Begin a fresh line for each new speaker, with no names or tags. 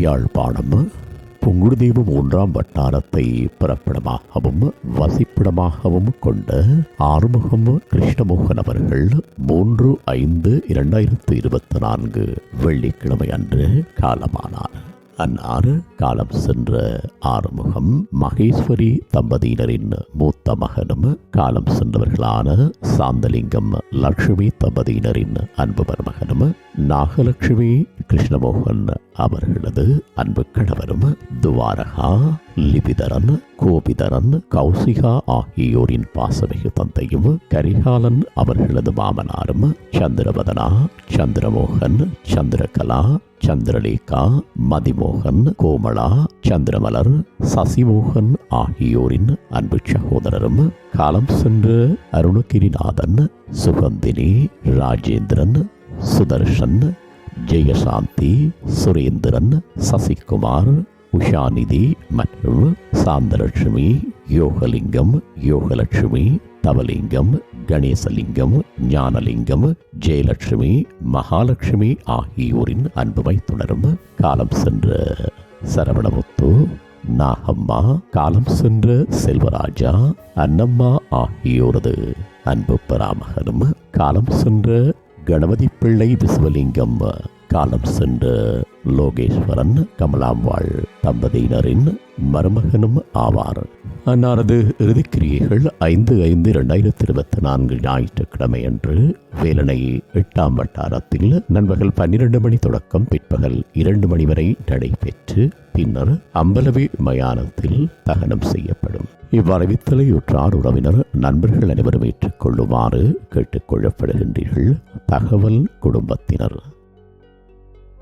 யாழ்ப்பாணம் புங்குடுதீவு மூன்றாம் வட்டாரத்தை பிறப்பிடமாகவும் வசிப்பிடமாகவும் கொண்ட ஆறுமுகம் கிருஷ்ணமோகன் அவர்கள் மூன்று ஐந்து இரண்டாயிரத்து இருபத்தி நான்கு வெள்ளிக்கிழமை அன்று காலமானார். அன்னார் காலம் சென்ற ஆறுமுகம் மகேஸ்வரி தம்பதியினரின் மூத்த மகனும் காலம் சென்றவர்களான சாந்தலிங்கம் லட்சுமி தம்பதியினரின் அன்பு மருமகனும் நாகலட்சுமி கிருஷ்ணமோகன் அவர்களது அன்பு கணவரும் துவாரகா லிபிதரன் கோபிதரன் கௌசிகா ஆகியோரின் பாசமிகு தந்தையும் கரிகாலன் அவர்களது மாமனாரும் சந்திரவதனா சந்திரமோகன் சந்திரகலா சந்திரலேகா மதிமோகன் கோமளா சந்திரமலர் சசிமோகன் ஆகியோரின் அன்பு சகோதரரும் காலம் சென்ற அருணகிரிநாதன் சுகந்தினி ராஜேந்திரன் சுதர்ஷன் ஜெயசாந்தி சுரேந்திரன் சசிகுமார் உஷாநிதி மற்றும் சாந்தலட்சுமி யோகலிங்கம் யோகலட்சுமி தவலிங்கம் கணேசலிங்கம் ஞானலிங்கம் ஜெயலட்சுமி மகாலட்சுமி ஆகியோரின் அன்புமை தொடரும் காலம் சென்ற சரவணமுத்து நாகம்மா காலம் சென்ற செல்வராஜா அன்னம்மா ஆகியோரது அன்பு பராமகனும் காலம் சென்ற கணபதி பிள்ளை விஸ்வலிங்கம் காலம் சென்ற லோகேஸ்வரன் கமலாம்பாள் தம்பதியினரின் மருமகனும் ஆவார். அன்னாரது இறுதிக்கிரியைகள் ஐந்து ஐந்து இரண்டாயிரத்தி இருபத்தி நான்கு ஞாயிற்றுக்கிழமை அன்று வேலனை எட்டாம் வட்டாரத்தில் நண்பகல் பன்னிரண்டு மணி தொடக்கம் பிற்பகல் இரண்டு மணி வரை நடைபெற்று பின்னர் அம்பலவி மயானத்தில் தகனம் செய்யப்படும். இவ்வறிவித்தலை உற்றார் உறவினர் நண்பர்கள் அனைவரும் ஏற்றுக்கொள்ளுமாறு கேட்டுக்கொள்ளப்படுகின்றீர்கள் தகவல் குடும்பத்தினர்.